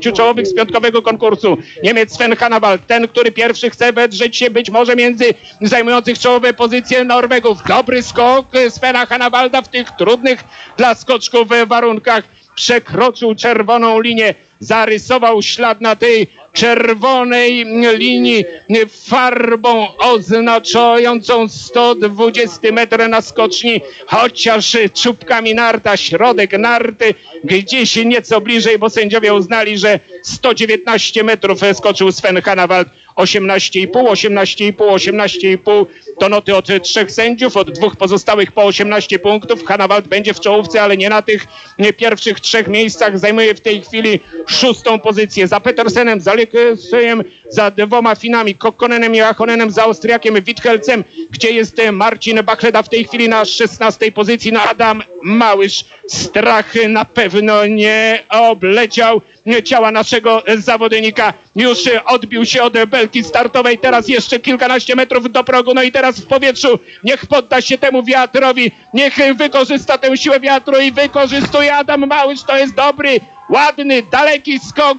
czołowych z piątkowego konkursu. Niemiec Sven Hannawald, ten, który pierwszy chce wedrzeć się być może między zajmujących czołowe pozycje Norwegów. Dobry skok Svena Hannawalda w tych trudnych dla skoczków warunkach. Przekroczył czerwoną linię, zarysował ślad na tej czerwonej linii farbą oznaczającą 120 metr na skoczni, chociaż czubkami narta, środek narty gdzieś nieco bliżej, bo sędziowie uznali, że 119 metrów skoczył Sven Hannawald. 18,5, 18,5, 18,5 to noty od trzech sędziów, od dwóch pozostałych po 18 punktów. Hannawald będzie w czołówce, ale nie na tych pierwszych trzech miejscach. Zajmuje w tej chwili szóstą pozycję. Za Petersenem, za Lyksejem, za dwoma Finami, Kokkonenem i Achonenem, za Austriakiem Withelcem, gdzie jest Marcin Bachleda w tej chwili na 16 pozycji. No Adam Małysz, strach na pewno nie obleciał ciała naszego zawodnika. Już odbił się od belki startowej, teraz jeszcze kilkanaście metrów do progu, no i teraz w powietrzu. Niech podda się temu wiatrowi, niech wykorzysta tę siłę wiatru i wykorzystuje Adam Małysz. To jest dobry, ładny, daleki skok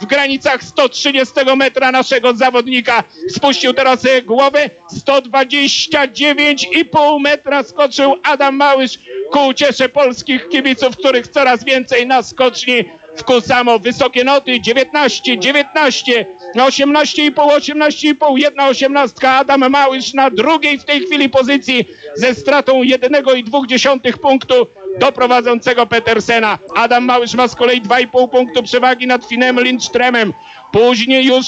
w granicach 130 metra naszego zawodnika. Spuścił teraz głowę, 129,5 metra skoczył Adam Małysz ku uciesze polskich kibiców, których coraz więcej na skoczni w Kusamo. Wysokie noty 19, 19, 18,5, 18,5, jedna osiemnastka. Adam Małysz na drugiej w tej chwili pozycji ze stratą 1,2 punktu do prowadzącego Petersena. Adam Małysz ma z kolei 2,5 punktu przewagi nad Finem Lindströmem. Później już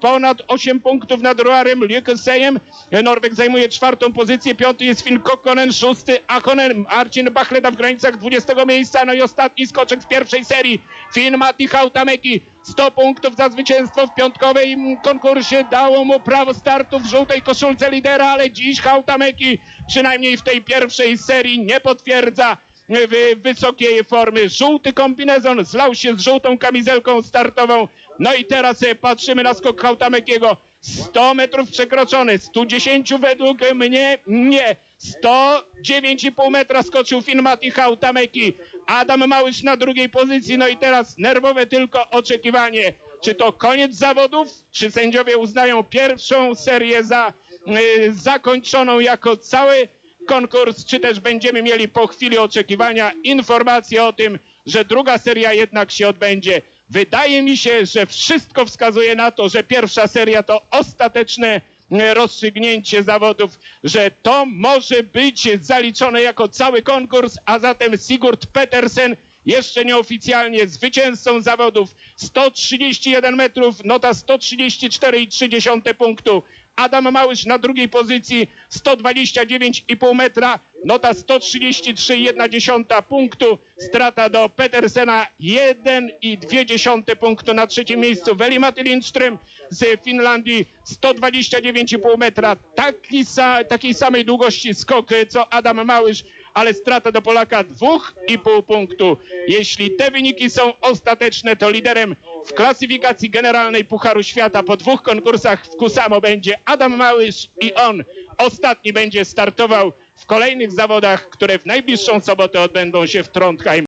ponad 8 punktów nad Roarem Lykesejem. Norweg zajmuje czwartą pozycję, piąty jest Finn Kokkonen, szósty Akonen, Marcin Bachleda w granicach 20 miejsca, no i ostatni skoczek w pierwszej serii. Finn Matti Hautameki 100 punktów za zwycięstwo w piątkowej konkursie dało mu prawo startu w żółtej koszulce lidera, ale dziś Hautameki przynajmniej w tej pierwszej serii nie potwierdza w wysokiej formy. Żółty kombinezon zlał się z żółtą kamizelką startową. No i teraz e, patrzymy na skok Hautamekiego. 100 metrów przekroczony, 110 według mnie nie. 109,5 metra skoczył Finmati Hautameki. Adam Małysz na drugiej pozycji. No i teraz nerwowe tylko oczekiwanie. Czy to koniec zawodów? Czy sędziowie uznają pierwszą serię za y, zakończoną jako cały konkurs, czy też będziemy mieli po chwili oczekiwania informację o tym, że druga seria jednak się odbędzie. Wydaje mi się, że wszystko wskazuje na to, że pierwsza seria to ostateczne e, rozstrzygnięcie zawodów, że to może być zaliczone jako cały konkurs, a zatem Sigurd Petersen jeszcze nieoficjalnie zwycięzcą zawodów 131 metrów, nota 134,3 punktu. Adam Małysz na drugiej pozycji 129,5 metra, nota 133,1 punktu, strata do Petersena 1,2 punktu na trzecim miejscu. Veli-Matti Lindström z Finlandii 129,5 metra, taki sa, takiej samej długości skok co Adam Małysz, ale strata do Polaka 2,5 punktu. Jeśli te wyniki są ostateczne, to liderem w klasyfikacji generalnej Pucharu Świata po dwóch konkursach w Kusamo będzie Adam Małysz i on ostatni będzie startował w kolejnych zawodach, które w najbliższą sobotę odbędą się w Trondheim.